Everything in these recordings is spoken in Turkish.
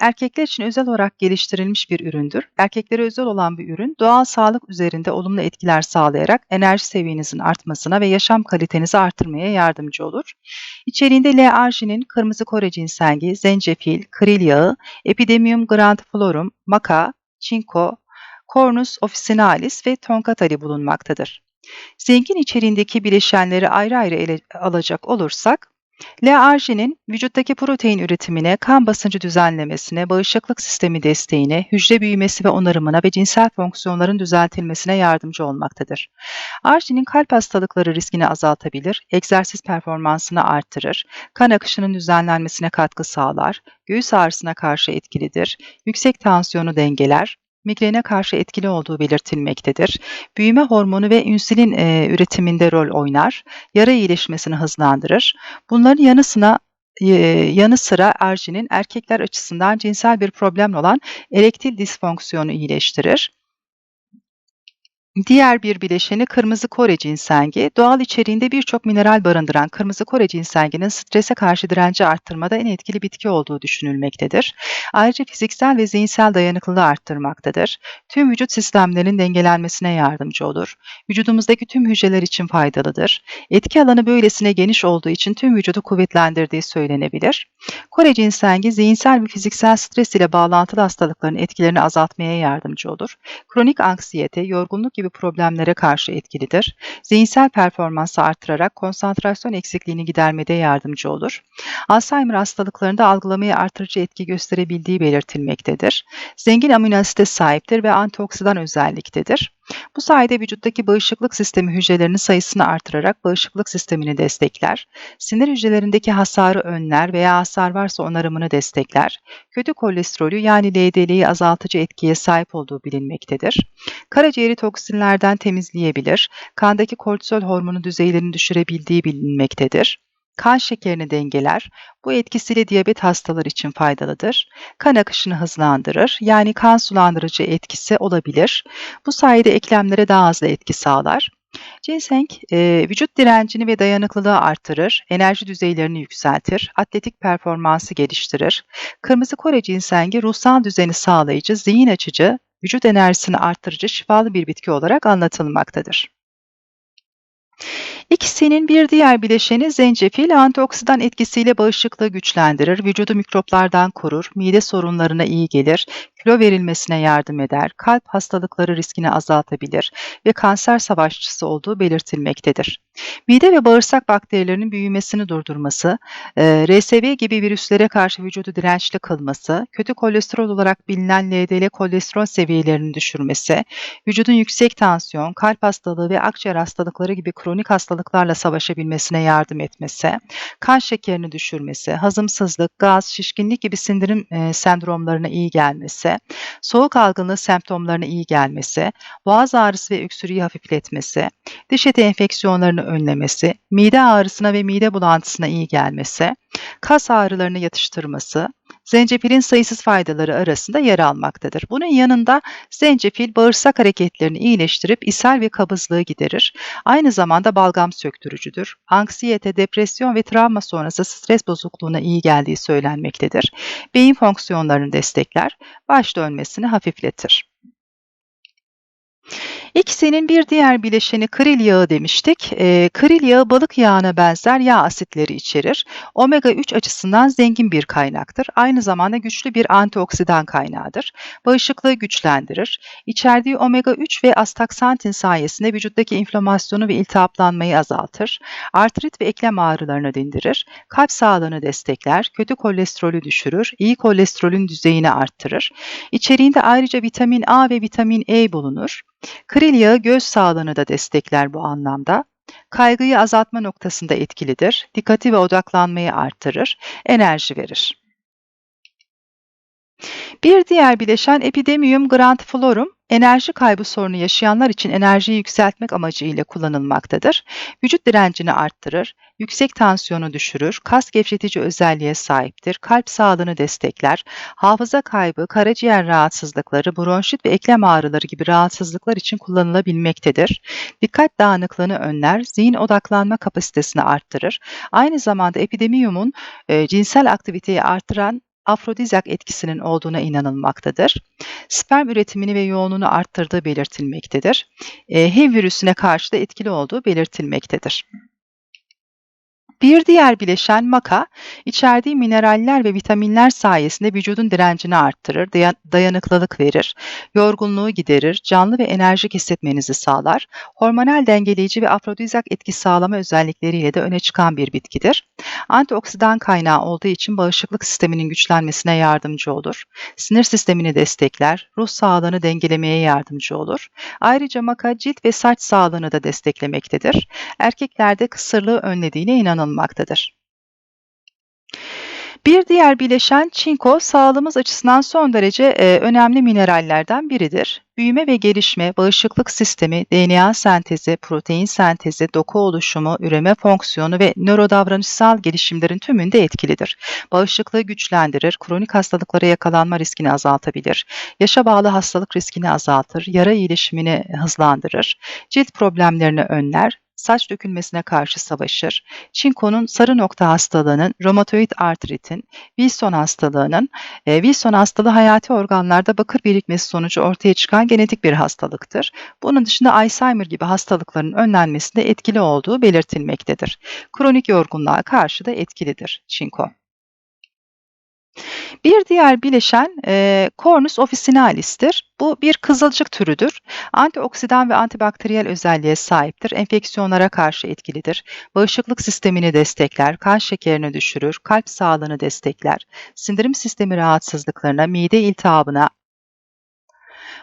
erkekler için özel olarak geliştirilmiş bir üründür. Erkeklere özel olan bir ürün, doğal sağlık üzerinde olumlu etkiler sağlayarak enerji seviyenizin artmasına ve yaşam kalitenizi artırmaya yardımcı olur. İçeriğinde L-arginin, kırmızı Kore cinsengi, zencefil, kril yağı, Epidemium grandiflorum, maka, çinko, Cornus officinalis ve tonkatali bulunmaktadır. Zengin içeriğindeki bileşenleri ayrı ayrı ele alacak olursak, L-arginin vücuttaki protein üretimine, kan basıncı düzenlemesine, bağışıklık sistemi desteğine, hücre büyümesi ve onarımına ve cinsel fonksiyonların düzeltilmesine yardımcı olmaktadır. Arginin kalp hastalıkları riskini azaltabilir, egzersiz performansını artırır, kan akışının düzenlenmesine katkı sağlar, göğüs ağrısına karşı etkilidir, yüksek tansiyonu dengeler, migrene karşı etkili olduğu belirtilmektedir. Büyüme hormonu ve insülin e, üretiminde rol oynar. Yara iyileşmesini hızlandırır. Bunların yanı sıra e, yanı sıra arginin erkekler açısından cinsel bir problem olan erektil disfonksiyonu iyileştirir. Diğer bir bileşeni kırmızı Kore cinsengi. Doğal içeriğinde birçok mineral barındıran kırmızı Kore cinsenginin strese karşı direnci arttırmada en etkili bitki olduğu düşünülmektedir. Ayrıca fiziksel ve zihinsel dayanıklılığı arttırmaktadır. Tüm vücut sistemlerinin dengelenmesine yardımcı olur. Vücudumuzdaki tüm hücreler için faydalıdır. Etki alanı böylesine geniş olduğu için tüm vücudu kuvvetlendirdiği söylenebilir. Kore cinsengi zihinsel ve fiziksel stres ile bağlantılı hastalıkların etkilerini azaltmaya yardımcı olur. Kronik anksiyete, yorgunluk gibi problemlere karşı etkilidir. Zihinsel performansı artırarak konsantrasyon eksikliğini gidermede yardımcı olur. Alzheimer hastalıklarında algılamayı artırıcı etki gösterebildiği belirtilmektedir. Zengin amino asite sahiptir ve antioksidan özelliktedir. Bu sayede vücuttaki bağışıklık sistemi hücrelerinin sayısını artırarak bağışıklık sistemini destekler, sinir hücrelerindeki hasarı önler veya hasar varsa onarımını destekler, kötü kolesterolü yani LDL'yi azaltıcı etkiye sahip olduğu bilinmektedir. Karaciğeri toksinlerden temizleyebilir, kandaki kortizol hormonu düzeylerini düşürebildiği bilinmektedir kan şekerini dengeler. Bu etkisiyle diyabet hastaları için faydalıdır. Kan akışını hızlandırır. Yani kan sulandırıcı etkisi olabilir. Bu sayede eklemlere daha hızlı etki sağlar. Ginseng, e, vücut direncini ve dayanıklılığı artırır, enerji düzeylerini yükseltir, atletik performansı geliştirir. Kırmızı Kore ginsengi ruhsal düzeni sağlayıcı, zihin açıcı, vücut enerjisini artırıcı şifalı bir bitki olarak anlatılmaktadır. İkisinin bir diğer bileşeni zencefil antioksidan etkisiyle bağışıklığı güçlendirir, vücudu mikroplardan korur, mide sorunlarına iyi gelir, kilo verilmesine yardım eder, kalp hastalıkları riskini azaltabilir ve kanser savaşçısı olduğu belirtilmektedir. Mide ve bağırsak bakterilerinin büyümesini durdurması, e, RSV gibi virüslere karşı vücudu dirençli kılması, kötü kolesterol olarak bilinen LDL kolesterol seviyelerini düşürmesi, vücudun yüksek tansiyon, kalp hastalığı ve akciğer hastalıkları gibi kronik hastalıklarla savaşabilmesine yardım etmesi, kan şekerini düşürmesi, hazımsızlık, gaz, şişkinlik gibi sindirim e, sendromlarına iyi gelmesi, soğuk algınlığı semptomlarına iyi gelmesi, boğaz ağrısı ve öksürüğü hafifletmesi, diş eti enfeksiyonlarını önlemesi, mide ağrısına ve mide bulantısına iyi gelmesi, kas ağrılarını yatıştırması, zencefilin sayısız faydaları arasında yer almaktadır. Bunun yanında zencefil bağırsak hareketlerini iyileştirip ishal ve kabızlığı giderir. Aynı zamanda balgam söktürücüdür. Anksiyete, depresyon ve travma sonrası stres bozukluğuna iyi geldiği söylenmektedir. Beyin fonksiyonlarını destekler, baş dönmesini hafifletir. İkisinin bir diğer bileşeni kril yağı demiştik. E, kril yağı balık yağına benzer yağ asitleri içerir. Omega 3 açısından zengin bir kaynaktır. Aynı zamanda güçlü bir antioksidan kaynağıdır. Bağışıklığı güçlendirir. İçerdiği omega 3 ve astaksantin sayesinde vücuttaki inflamasyonu ve iltihaplanmayı azaltır. Artrit ve eklem ağrılarını dindirir. Kalp sağlığını destekler. Kötü kolesterolü düşürür. İyi kolesterolün düzeyini arttırır. İçeriğinde ayrıca vitamin A ve vitamin E bulunur. Yağı göz sağlığını da destekler bu anlamda. Kaygıyı azaltma noktasında etkilidir. Dikkati ve odaklanmayı artırır, enerji verir. Bir diğer bileşen Epidemium grandiflorum enerji kaybı sorunu yaşayanlar için enerjiyi yükseltmek amacıyla kullanılmaktadır. Vücut direncini arttırır, yüksek tansiyonu düşürür, kas gevşetici özelliğe sahiptir, kalp sağlığını destekler, hafıza kaybı, karaciğer rahatsızlıkları, bronşit ve eklem ağrıları gibi rahatsızlıklar için kullanılabilmektedir. Dikkat dağınıklığını önler, zihin odaklanma kapasitesini arttırır. Aynı zamanda epidemiyumun e, cinsel aktiviteyi artıran afrodizyak etkisinin olduğuna inanılmaktadır. Sperm üretimini ve yoğunluğunu arttırdığı belirtilmektedir. E, HIV virüsüne karşı da etkili olduğu belirtilmektedir. Bir diğer bileşen maka, içerdiği mineraller ve vitaminler sayesinde vücudun direncini arttırır, daya- dayanıklılık verir, yorgunluğu giderir, canlı ve enerjik hissetmenizi sağlar, hormonal dengeleyici ve afrodizyak etki sağlama özellikleriyle de öne çıkan bir bitkidir. Antioksidan kaynağı olduğu için bağışıklık sisteminin güçlenmesine yardımcı olur, sinir sistemini destekler, ruh sağlığını dengelemeye yardımcı olur. Ayrıca maka cilt ve saç sağlığını da desteklemektedir. Erkeklerde kısırlığı önlediğine inanılmaktadır. Bir diğer bileşen çinko sağlığımız açısından son derece e, önemli minerallerden biridir. Büyüme ve gelişme, bağışıklık sistemi, DNA sentezi, protein sentezi, doku oluşumu, üreme fonksiyonu ve nörodavranışsal gelişimlerin tümünde etkilidir. Bağışıklığı güçlendirir, kronik hastalıklara yakalanma riskini azaltabilir, yaşa bağlı hastalık riskini azaltır, yara iyileşimini hızlandırır, cilt problemlerini önler, saç dökülmesine karşı savaşır. Çinko'nun sarı nokta hastalığının, romatoid artritin, Wilson hastalığının, e, Wilson hastalığı hayati organlarda bakır birikmesi sonucu ortaya çıkan genetik bir hastalıktır. Bunun dışında Alzheimer gibi hastalıkların önlenmesinde etkili olduğu belirtilmektedir. Kronik yorgunluğa karşı da etkilidir çinko. Bir diğer bileşen e, Cornus officinalis'tir. Bu bir kızılcık türüdür. Antioksidan ve antibakteriyel özelliğe sahiptir. Enfeksiyonlara karşı etkilidir. Bağışıklık sistemini destekler, kan şekerini düşürür, kalp sağlığını destekler, sindirim sistemi rahatsızlıklarına, mide iltihabına,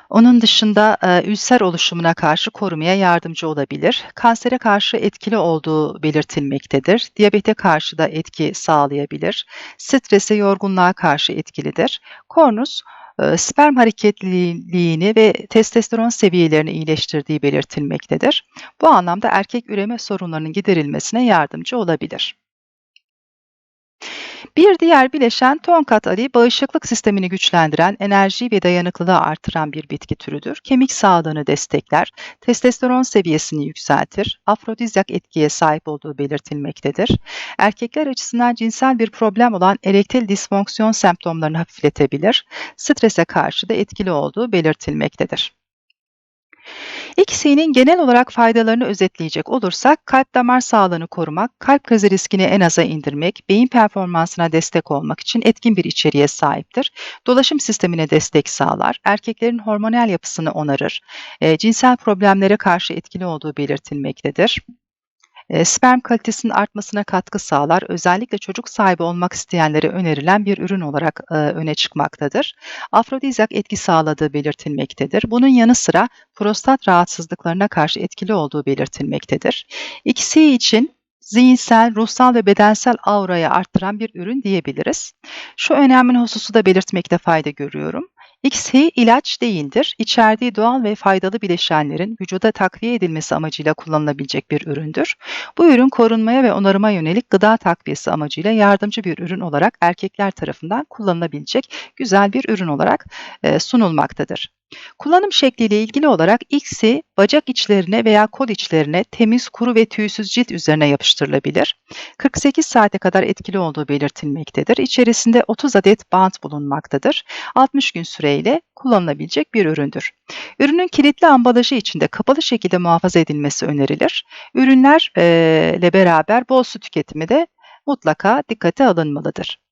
onun dışında e, ülser oluşumuna karşı korumaya yardımcı olabilir. Kansere karşı etkili olduğu belirtilmektedir. Diyabete karşı da etki sağlayabilir. Strese, yorgunluğa karşı etkilidir. Kornus e, sperm hareketliliğini ve testosteron seviyelerini iyileştirdiği belirtilmektedir. Bu anlamda erkek üreme sorunlarının giderilmesine yardımcı olabilir. Bir diğer bileşen tonkat ali bağışıklık sistemini güçlendiren, enerji ve dayanıklılığı artıran bir bitki türüdür. Kemik sağlığını destekler, testosteron seviyesini yükseltir, afrodizyak etkiye sahip olduğu belirtilmektedir. Erkekler açısından cinsel bir problem olan erektil disfonksiyon semptomlarını hafifletebilir, strese karşı da etkili olduğu belirtilmektedir. İkisinin genel olarak faydalarını özetleyecek olursak kalp damar sağlığını korumak, kalp krizi riskini en aza indirmek, beyin performansına destek olmak için etkin bir içeriğe sahiptir. Dolaşım sistemine destek sağlar, erkeklerin hormonal yapısını onarır, e, cinsel problemlere karşı etkili olduğu belirtilmektedir. E, sperm kalitesinin artmasına katkı sağlar. Özellikle çocuk sahibi olmak isteyenlere önerilen bir ürün olarak e, öne çıkmaktadır. Afrodizyak etki sağladığı belirtilmektedir. Bunun yanı sıra prostat rahatsızlıklarına karşı etkili olduğu belirtilmektedir. İkisi için zihinsel, ruhsal ve bedensel aurayı arttıran bir ürün diyebiliriz. Şu önemli hususu da belirtmekte fayda görüyorum. XHI ilaç değildir. İçerdiği doğal ve faydalı bileşenlerin vücuda takviye edilmesi amacıyla kullanılabilecek bir üründür. Bu ürün korunmaya ve onarıma yönelik gıda takviyesi amacıyla yardımcı bir ürün olarak erkekler tarafından kullanılabilecek güzel bir ürün olarak sunulmaktadır. Kullanım şekliyle ilgili olarak X'i bacak içlerine veya kol içlerine temiz, kuru ve tüysüz cilt üzerine yapıştırılabilir. 48 saate kadar etkili olduğu belirtilmektedir. İçerisinde 30 adet bant bulunmaktadır. 60 gün süreyle kullanılabilecek bir üründür. Ürünün kilitli ambalajı içinde kapalı şekilde muhafaza edilmesi önerilir. Ürünlerle beraber bol su tüketimi de mutlaka dikkate alınmalıdır.